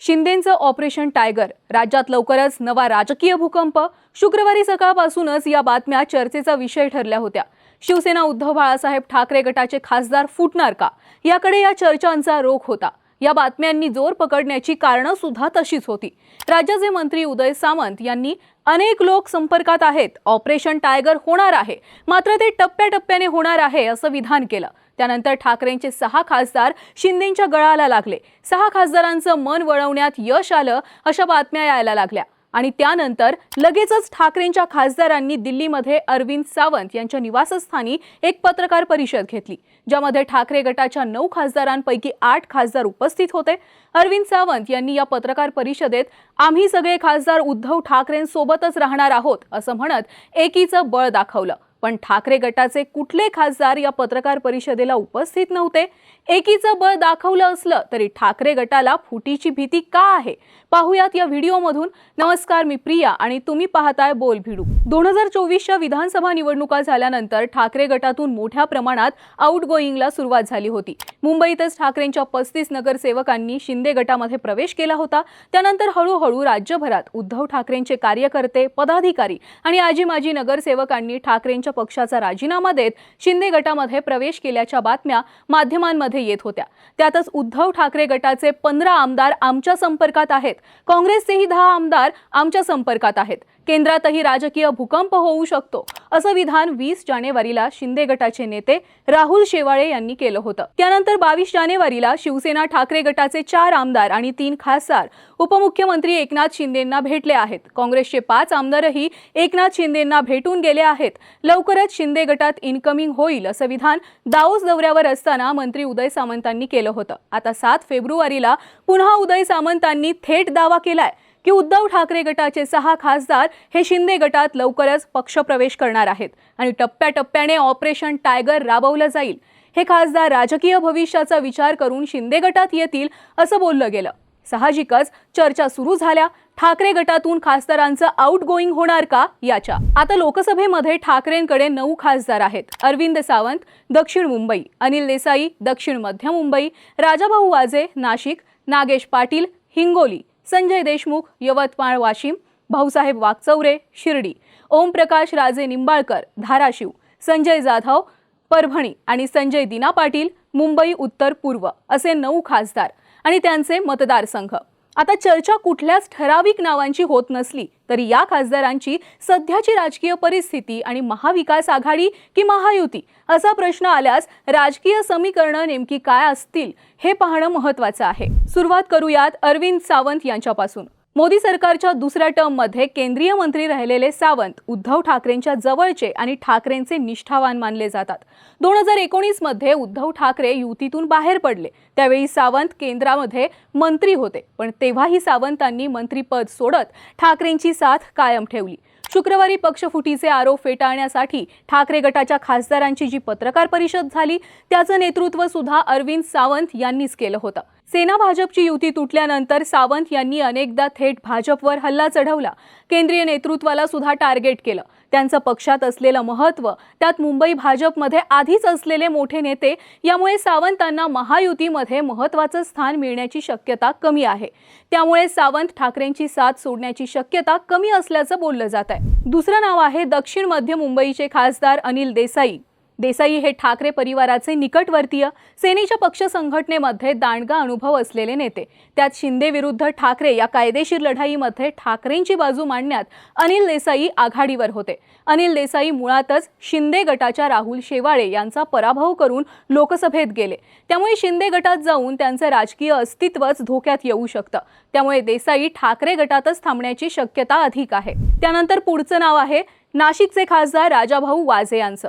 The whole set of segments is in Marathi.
शिंदेंचं ऑपरेशन टायगर. राज्यात लवकरच नवा राजकीय भूकंप. शुक्रवारी सकाळपासूनच या बातम्या चर्चेचा विषय ठरल्या होत्या. शिवसेना उद्धव बाळासाहेब ठाकरे गटाचे खासदार फुटणार का? याकडे या चर्चांचा रोख होता. या बातम्यांनी जोर पकडण्याची कारणं सुद्धा तशीच होती. राज्याचे मंत्री उदय सामंत यांनी अनेक लोक संपर्कात आहेत. ऑपरेशन टायगर होणार आहे. मात्र ते टप्प्याटप्प्याने होणार आहे असं विधान केलं. त्यानंतर ठाकरेंचे सहा खासदार शिंदेंच्या गळाला लागले. सहा खासदारांचं मन वळवण्यात यश आलं अशा बातम्या यायला लागल्या. आणि त्यानंतर लगेचच ठाकरेंच्या खासदारांनी दिल्लीमध्ये अरविंद सावंत यांच्या निवासस्थानी एक पत्रकार परिषद घेतली ज्यामध्ये ठाकरे गटाच्या नऊ खासदारांपैकी आठ खासदार उपस्थित होते. अरविंद सावंत यांनी या पत्रकार परिषदेत आम्ही सगळे खासदार उद्धव ठाकरेंसोबतच राहणार आहोत असं म्हणत एकीचं बळ दाखवलं. पण ठाकरे गटाचे कुठले खासदार या पत्रकार परिषदेला उपस्थित नव्हते? एकीचं बळ दाखवलं असलं तरी ठाकरे गटाला फुटीची भीती का आहे? पाहुयात या व्हिडिओमधून. नमस्कार मी प्रिया आणि तुम्ही पाहताय बोल भिडू. दोन हजार चोवीसच्या विधानसभा निवडणुका झाल्यानंतर ठाकरे गटातून मोठ्या प्रमाणात आउटगोईंगला सुरुवात झाली होती. मुंबईतच ठाकरेंच्या पस्तीस नगरसेवकांनी शिंदे गटामध्ये प्रवेश केला होता. त्यानंतर हळूहळू राज्यभरात उद्धव ठाकरेंचे कार्यकर्ते पदाधिकारी आणि आजी माजी नगरसेवकांनी ठाकरेंच्या पक्षाचा राजीनामा देत शिंदे गटामध्ये प्रवेश केल्याच्या बातम्या माध्यमांमध्ये येत होत्या. त्यातच उद्धव ठाकरे गटाचे पंधरा आमदार आमच्या संपर्कात आहेत. काँग्रेसचेही दहा आमदार आमच्या संपर्कात आहेत. केंद्रातही राजकीय भूकंप होऊ शकतो असं विधान वीस जानेवारीला शिंदे गटाचे नेते राहुल शेवाळे यांनी केलं होतं. त्यानंतर बावीस जानेवारीला शिवसेना ठाकरे गटाचे चार आमदार आणि तीन खासदार उपमुख्यमंत्री एकनाथ शिंदेंना भेटले आहेत. काँग्रेसचे पाच आमदारही एकनाथ शिंदेंना भेटून गेले आहेत. लवकरच शिंदे गटात इनकमिंग होईल असं विधान दाऊस दौऱ्यावर असताना मंत्री उदय सामंतांनी केलं होतं. आता सात फेब्रुवारीला पुन्हा उदय सामंतांनी थेट दावा केलाय की उद्धव ठाकरे गटाचे सहा खासदार हे शिंदे गटात लवकरच पक्षप्रवेश करणार आहेत आणि टप्प्याटप्प्याने ऑपरेशन टायगर राबवलं जाईल. हे खासदार राजकीय भविष्याचा विचार करून शिंदे गटात येतील असं बोललं गेलं. साहजिकच चर्चा सुरू झाल्या. ठाकरे गटातून खासदारांचं आउट गोईंग होणार का याच्या? आता लोकसभेमध्ये ठाकरेंकडे नऊ खासदार आहेत. अरविंद सावंत दक्षिण मुंबई अनिल देसाई दक्षिण मध्य मुंबई राजाभाऊ वाजे नाशिक नागेश पाटील हिंगोली संजय देशमुख यवतमाळ वाशिम भाऊसाहेब वागचौरे शिर्डी ओमप्रकाश राजे निंबाळकर धाराशिव संजय जाधव परभणी आणि संजय दिना पाटील मुंबई उत्तर पूर्व असे नऊ खासदार. आणि त्यांचे मतदारसंघ आता चर्चा कुठल्याच ठराविक नावांची होत नसली तरी या खासदारांची सध्याची राजकीय परिस्थिती आणि महाविकास आघाडी की महायुती असा प्रश्न आल्यास राजकीय समीकरणं नेमकी काय असतील हे पाहणं महत्त्वाचं आहे. सुरुवात करूयात अरविंद सावंत यांच्यापासून. मोदी सरकारच्या दुसऱ्या टर्ममध्ये केंद्रीय मंत्री राहिलेले सावंत उद्धव ठाकरेंच्या जवळचे आणि ठाकरेंचे निष्ठावान मानले जातात. दोन हजार एकोणीसमध्ये उद्धव ठाकरे युतीतून बाहेर पडले. त्यावेळी सावंत केंद्रामध्ये मंत्री होते. पण तेव्हाही सावंतांनी मंत्रीपद सोडत ठाकरेंची साथ कायम ठेवली. शुक्रवारी पक्षफुटीचे आरोप फेटाळण्यासाठी ठाकरे गटाच्या खासदारांची जी पत्रकार परिषद झाली त्याचं नेतृत्व सुद्धा अरविंद सावंत यांनीच केलं होतं. सेना भाजपची युती तुटल्यानंतर सावंत यांनी अनेकदा थेट भाजपवर हल्ला चढवला. केंद्रीय नेतृत्वाला सुद्धा टार्गेट केलं. त्यांचं पक्षात असलेलं महत्त्व त्यात मुंबई भाजपमध्ये आधीच असलेले मोठे नेते यामुळे सावंतांना महायुतीमध्ये महत्त्वाचं स्थान मिळण्याची शक्यता कमी आहे. त्यामुळे सावंत ठाकरेंची साथ सोडण्याची शक्यता कमी असल्याचं बोललं जात आहे दुसरं नाव आहे दक्षिण मध्य मुंबईचे खासदार अनिल देसाई. देसाई हे ठाकरे परिवाराचे निकटवर्तीय सेनेच्या पक्ष संघटनेमध्ये दांडगा अनुभव असलेले नेते. त्यात शिंदे विरुद्ध ठाकरे या कायदेशीर लढाईमध्ये ठाकरेंची बाजू मांडण्यात अनिल देसाई आघाडीवर होते. अनिल देसाई मुळातच शिंदे गटाच्या राहुल शेवाळे यांचा पराभव करून लोकसभेत गेले. त्यामुळे शिंदे गटात जाऊन त्यांचं राजकीय अस्तित्वच धोक्यात येऊ शकतं. त्यामुळे देसाई ठाकरे गटातच थांबण्याची शक्यता अधिक आहे. त्यानंतर पुढचं नाव आहे नाशिकचे खासदार राजाभाऊ वाझे यांचं.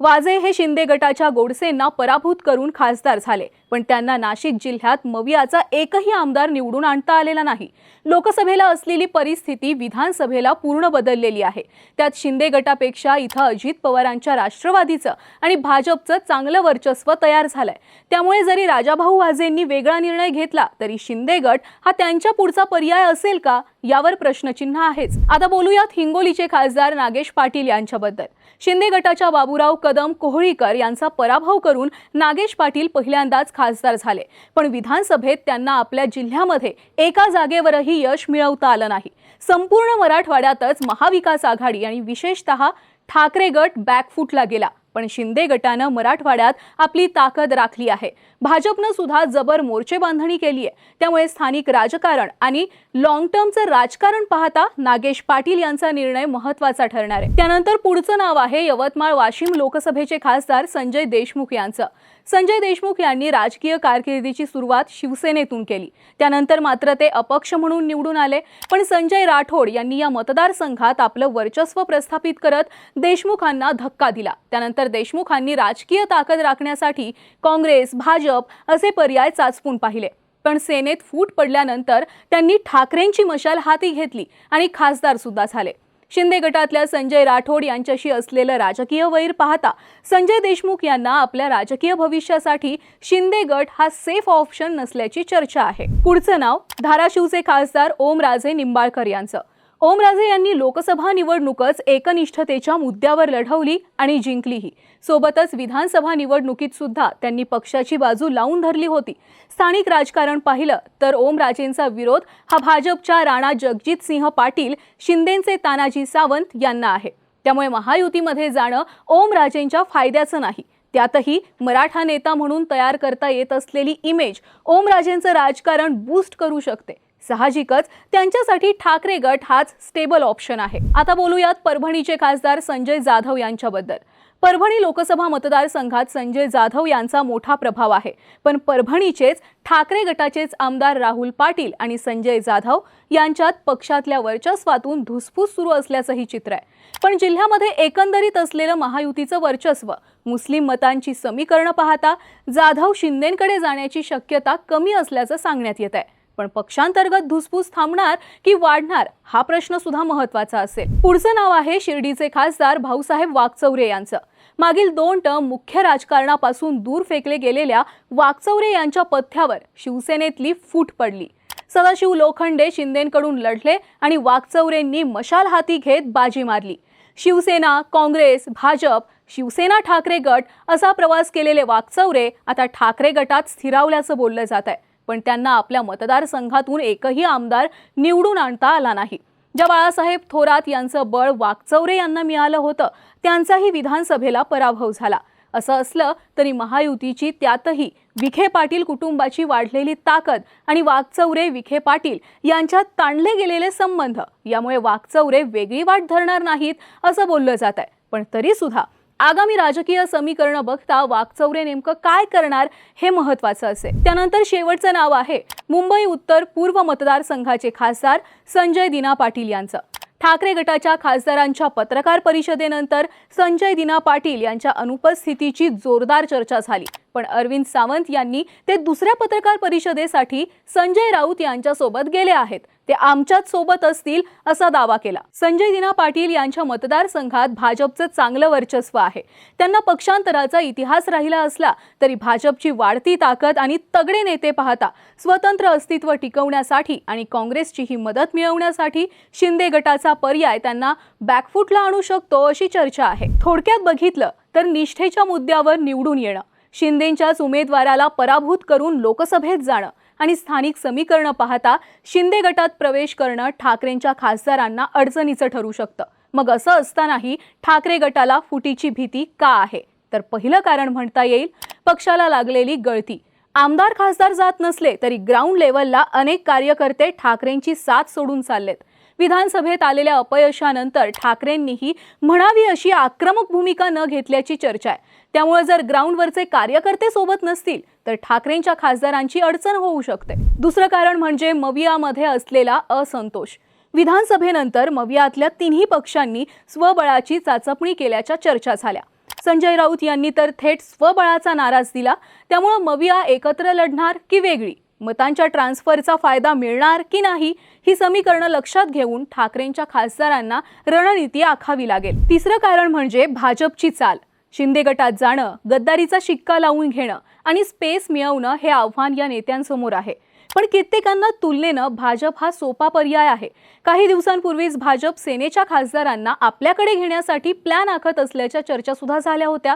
वाजे हे शिंदे गटाच्या गोडसेंना पराभूत करून खासदार झाले. पण त्यांना नाशिक जिल्ह्यात मवियाचा एकही आमदार निवडून आणता आलेला नाही. लोकसभेला असलेली परिस्थिती विधानसभेला पूर्ण बदललेली आहे. त्यात शिंदे गटापेक्षा इथं अजित पवारांच्या राष्ट्रवादीचं आणि भाजपचं चांगलं वर्चस्व तयार झालंय. त्यामुळे जरी राजाभाऊ वाजेंनी वेगळा निर्णय घेतला तरी शिंदे गट हा त्यांच्या पुढचा पर्याय असेल का? यावर प्रश्नचिन्ह आहेच. आता बोलूयात हिंगोलीचे खासदार नागेश पाटील यांच्याबद्दल. शिंदे गटाच्या बाबूराव कदम कोहळीकर यांचा पराभव करून नागेश पाटील पहिल्यांदाच खासदार झाले. पण विधानसभेत त्यांना आपल्या जिल्ह्यामध्ये एका जागेवरही यश मिळवता आलं नाही. संपूर्ण मराठवाड्यातच महाविकास आघाडी आणि विशेषतः ठाकरे गट बॅकफुटला गेला. पण शिंदे गटानं मराठवाड्यात आपली ताकद राखली आहे. भाजपनं सुद्धा जबर मोर्चे बांधणी केली आहे. त्यामुळे स्थानिक राजकारण आणि लॉंग टर्मचं राजकारण पाहता नागेश पाटील यांचा निर्णय महत्त्वाचा ठरणार आहे. त्यानंतर पुढचं नाव आहे यवतमाळ वाशिम लोकसभेचे खासदार संजय देशमुख यांचं. संजय देशमुख यांनी राजकीय कारकिर्दीची सुरुवात शिवसेनेतून केली. त्यानंतर मात्र ते अपक्ष म्हणून निवडून आले. पण संजय राठोड यांनी या मतदारसंघात आपलं वर्चस्व प्रस्थापित करत देशमुखांना धक्का दिला. त्यानंतर देशमुखांनी राजकीय ताकद राखण्यासाठी काँग्रेस भाजप असे पर्याय चाचपून पाहिले. पण सेनेत फूट पडल्यानंतर त्यांनी ठाकरेंची मशाल हाती घेतली आणि खासदार सुद्धा झाले. शिंदे गटातल्या संजय राठोड यांच्याशी असलेलं राजकीय वैर पाहता संजय देशमुख यांना आपल्या राजकीय भविष्यासाठी शिंदे गट हा सेफ ऑप्शन नसल्याची चर्चा आहे. पुढचं नाव धाराशिवचे खासदार ओमराजे निंबाळकर यांचं. ओमराजे यांनी लोकसभा निवडणूकच एकनिष्ठतेच्या मुद्द्यावर लढवली आणि जिंकलीही. सोबतच विधानसभा निवडणुकीत सुद्धा त्यांनी पक्षाची बाजू लावून धरली होती. स्थानिक राजकारण पाहिलं तर ओमराजेंचा विरोध हा भाजपच्या राणा जगजित सिंह पाटील शिंदेचे तानाजी सावंत यांना आहे. त्यामुळे महायुतीमध्ये जाणं ओमराजेंच्या फायद्याचं नाही. त्यातही मराठा नेता म्हणून तयार करता येत असलेली इमेज ओमराजेंचं राजकारण बूस्ट करू शकते. साहजिकच त्यांच्यासाठी ठाकरे गट हाच स्टेबल ऑप्शन आहे. आता बोलूयात परभणीचे खासदार संजय जाधव यांच्याबद्दल. परभणी लोकसभा मतदारसंघात संजय जाधव यांचा मोठा प्रभाव आहे. पण परभणीचेच ठाकरे गटाचेच आमदार राहुल पाटील आणि संजय जाधव यांच्यात पक्षातल्या वर्चस्वातून धुसफूस सुरू असल्याचंही चित्र आहे. पण जिल्ह्यामध्ये एकंदरीत असलेलं महायुतीचं वर्चस्व मुस्लिम मतांची समीकरणं पाहता जाधव शिंदेकडे जाण्याची शक्यता कमी असल्याचं सांगण्यात येत आहे. पण पक्षांतर्गत धुसफूस थांबणार की वाढणार हा प्रश्न सुद्धा महत्त्वाचा असेल. पुढचं नाव आहे शिर्डीचे खासदार भाऊसाहेब वागचौरे यांचं. मागील दोन टर्म मुख्य राजकारणापासून दूर फेकले गेलेल्या वागचौरे यांच्या पथ्यावर शिवसेनेतली फूट पडली. सदाशिव लोखंडे शिंदेकडून लढले आणि वागचौरेंनी मशाल हाती घेत बाजी मारली. शिवसेना काँग्रेस भाजप शिवसेना ठाकरे गट असा प्रवास केलेले वागचौरे आता ठाकरे गटात स्थिरावल्याचं बोललं जात आहे पण त्यांना आपल्या मतदारसंघातून एकही आमदार निवडून आणता आला नाही. ज्या बाळासाहेब थोरात यांचं बळ वाकचौरे यांना मिळालं होतं त्यांचाही विधानसभेला पराभव झाला. असं असलं तरी महायुतीची त्यातही विखे पाटील कुटुंबाची वाढलेली ताकद आणि वाकचौरे विखे पाटील यांच्यात ताणले गेलेले संबंध यामुळे वाकचौरे वेगळी वाट धरणार नाहीत असं बोललं जात आहे पण तरीसुद्धा आगामी राजकीय समीकरणं बघता वाकचौरे नेमकं काय करणार हे महत्वाचं असेल. त्यानंतर शेवटचं नाव आहे मुंबई उत्तर पूर्व मतदारसंघाचे खासदार संजय दिना पाटील यांचं. ठाकरे गटाच्या खासदारांच्या पत्रकार परिषदेनंतर संजय दिना पाटील यांच्या अनुपस्थितीची जोरदार चर्चा झाली. पण अरविंद सावंत यांनी ते दुसऱ्या पत्रकार परिषदेसाठी संजय राऊत यांच्यासोबत गेले आहेत. ते आमच्याच सोबत असतील असा दावा केला. संजय दिना पाटील यांच्या मतदारसंघात भाजपचं चांगलं वर्चस्व आहे. त्यांना पक्षांतराचा इतिहास राहिला असला तरी भाजपची वाढती ताकद आणि तगडे नेते पाहता स्वतंत्र अस्तित्व टिकवण्यासाठी आणि काँग्रेसची ही मदत मिळवण्यासाठी शिंदे गटाचा पर्याय त्यांना बॅकफुटला आणू शकतो अशी चर्चा आहे. थोडक्यात बघितलं तर निष्ठेच्या मुद्द्यावर निवडून येणं. शिंदेंच्याच उमेदवाराला पराभूत करून लोकसभेत जाणं आणि स्थानिक समीकरणं पाहता शिंदे गटात प्रवेश करणं ठाकरेंच्या खासदारांना अडचणीचं ठरू शकतं. मग असं असतानाही ठाकरे गटाला फुटीची भीती का आहे? तर पहिलं कारण म्हणता येईल पक्षाला लागलेली गळती. आमदार खासदार जात नसले तरी ग्राउंड लेवलला अनेक कार्यकर्ते ठाकरेंची साथ सोडून चाललेत. विधानसभेत आलेल्या अपयशानंतर ठाकरेंनीही म्हणावी अशी आक्रमक भूमिका न घेतल्याची चर्चा आहे. त्यामुळे जर ग्राउंडवरचे कार्यकर्ते सोबत नसतील तर ठाकरेंच्या खासदारांची अडचण होऊ शकते. दुसरं कारण म्हणजे मवियामध्ये असलेला असंतोष. विधानसभेनंतर मवियातल्या तिन्ही पक्षांनी स्वबळाची चाचपणी केल्याच्या चर्चा झाल्या. संजय राऊत यांनी तर थेट स्वबळाचा नाराज दिला. त्यामुळं मविया एकत्र लढणार की वेगळी? मतांच्या ट्रान्सफरचा फायदा मिळणार की नाही ही समीकरणं लक्षात घेऊन ठाकरेंच्या खासदारांना रणनीती आखावी लागेल. तिसरं कारण म्हणजे भाजपची चाल. शिंदे गटात जाणं गद्दारीचा शिक्का लावून घेणं आणि स्पेस मिळवणं हे आव्हान या नेत्यांसमोर आहे. पण कित्येकांना तुलनेनं भाजप हा सोपा पर्याय आहे. काही दिवसांपूर्वीच भाजप सेनेच्या खासदारांना आपल्याकडे घेण्यासाठी प्लॅन आखत असल्याच्या चर्चा सुद्धा झाल्या होत्या.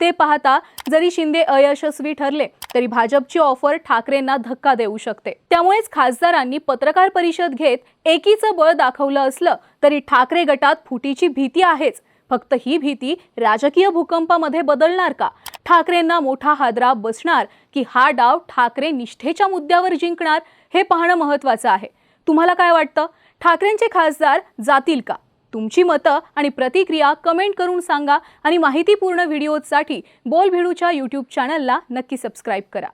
ते पाहता जरी शिंदे अयशस्वी ठरले तरी भाजपची ऑफर ठाकरेंना धक्का देऊ शकते. त्यामुळेच खासदारांनी पत्रकार परिषद घेत एकीचं बळ दाखवलं असलं तरी ठाकरे गटात फुटीची भीती आहेच. फक्त ही भीती राजकीय भूकंपामध्ये बदलणार का? ठाकरेंना मोठा हादरा बसणार की हा डाव ठाकरे निष्ठेच्या मुद्द्यावर जिंकणार हे पाहणं महत्त्वाचं आहे. तुम्हाला काय वाटतं? ठाकरेंचे खासदार जातील का? तुमची मतं आणि प्रतिक्रिया कमेंट करून सांगा आणि माहितीपूर्ण व्हिडिओजसाठी बोल भिडूच्या यूट्यूब चॅनलला नक्की सबस्क्राईब करा.